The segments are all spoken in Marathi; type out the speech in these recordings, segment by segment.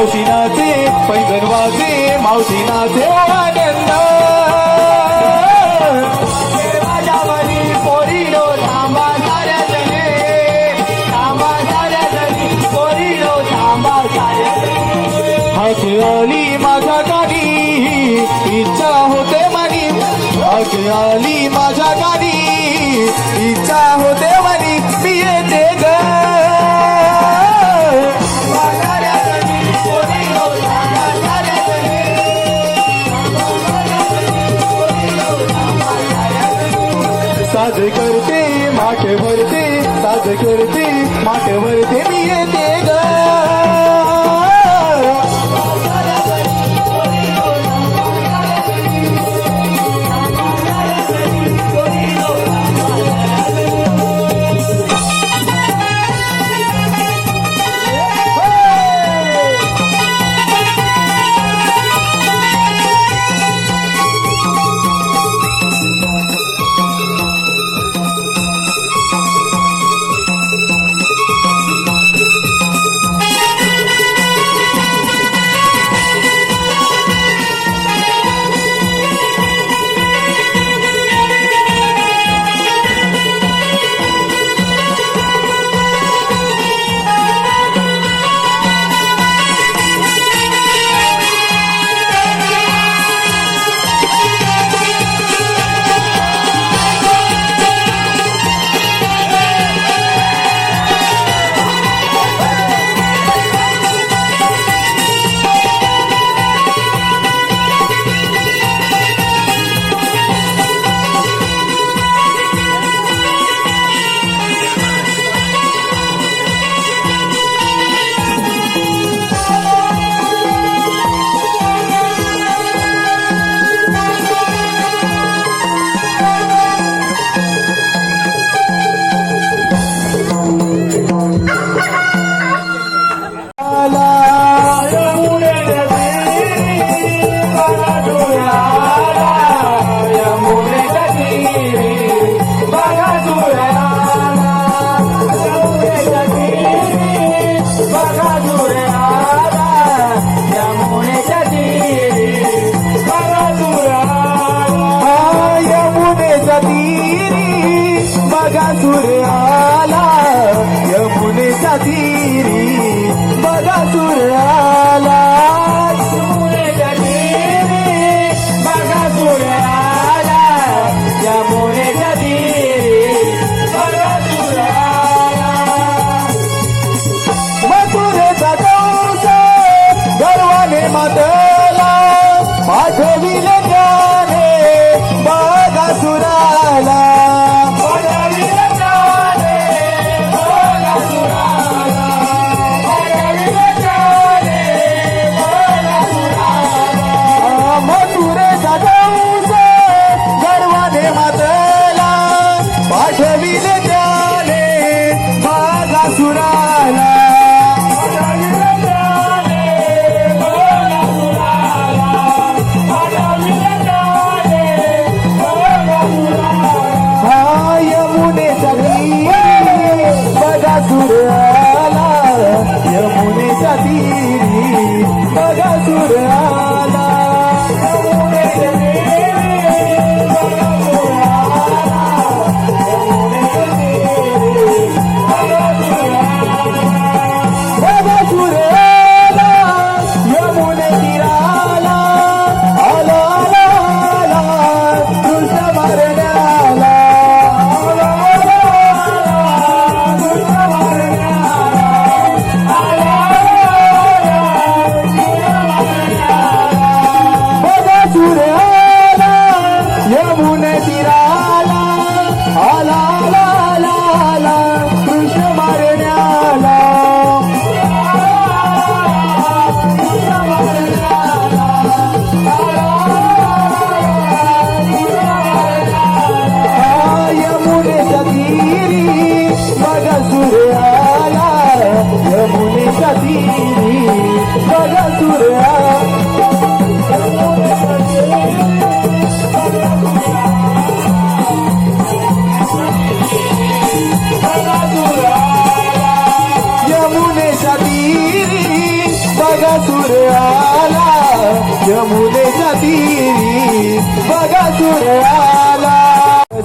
मावशी नाचे पैदल वाजे मावशी नाचे आनंद आली माझ्या गाडी इच्छा होते मनी. हक आली माझ्या गाडी इच्छा होते मनी. मी येते साज करते माठे भरते साज करते माठे भरते मी येते ग.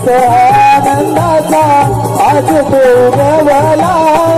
असा आनंदाचा आज तो गवला